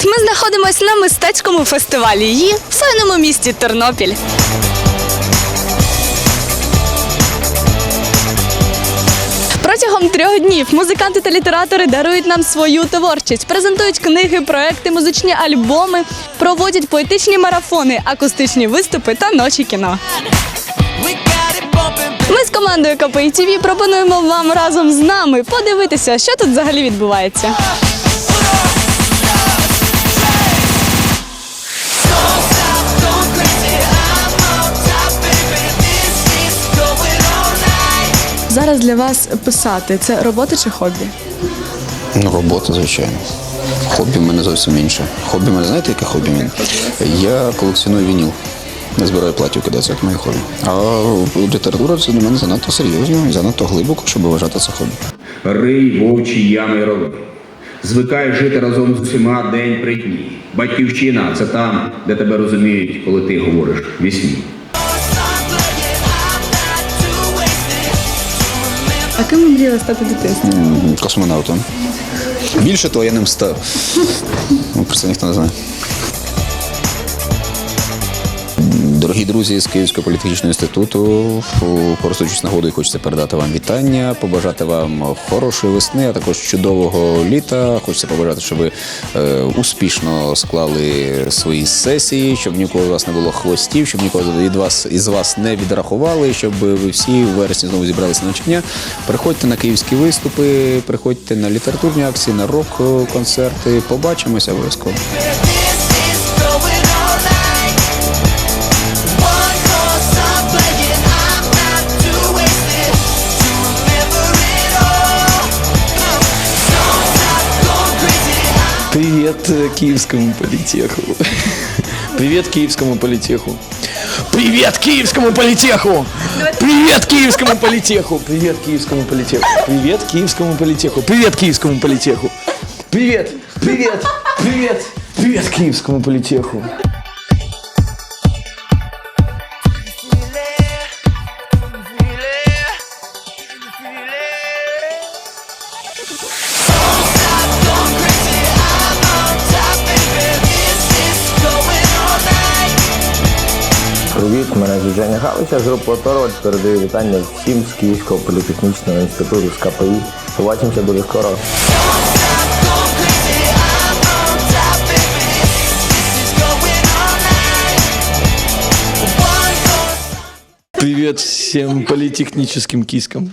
знаходимося на мистецькому фестивалі її в файному місті Тернопіль. Протягом трьох днів музиканти та літератори дарують нам свою творчість, презентують книги, проекти, музичні альбоми, проводять поетичні марафони, акустичні виступи та ночі кіно. Ми з командою КПІ ТВ пропонуємо вам разом з нами подивитися, що тут взагалі відбувається. Зараз для вас писати це робота чи хобі? Ну, робота, звичайно. Хобі в мене зовсім інше. Хобі в мене, знаєте, яке хобі в мене? Я колекціоную вініл. Не збираю платівки, да, це моє хобі. А література це для мене занадто серйозно і занадто глибоко, щоб вважати це хобі. Рий вовчі ями й рови. Звикай жити разом з усіма день при дні. Батьківщина це там, де тебе розуміють, коли ти говориш вісні. Ким ви стати дитинством? Космонавтом. Більше того, я ним став. Ну, Про це ніхто не знає. Дорогі друзі з Київського політехнічного інституту, користуючись нагодою, хочеться передати вам вітання, побажати вам хорошої весни, а також чудового літа. Хочеться побажати, щоб ви е, успішно склали свої сесії, щоб нікого з вас не було хвостів, щоб нікого від вас із вас не відрахували, щоб ви всі в вересні знову зібралися на навчання. Приходьте на київські виступи, приходьте на літературні акції, на рок-концерти. Побачимося обов'язково. Привет Киевскому политеху. Привет Киевскому политеху. Привет Киевскому политеху! Привет Киевскому политеху! Привет Киевскому политеху! Привет Киевскому политеху! Привет Киевскому политеху! Привет! Привет! Привет! Привет Киевскому политеху! Мене Женя Галича з групи Оторваль передаю вітання всім з Київського політехнічного інституту з КПІ. Побачимося дуже скоро. Привет всем политехническим кискам.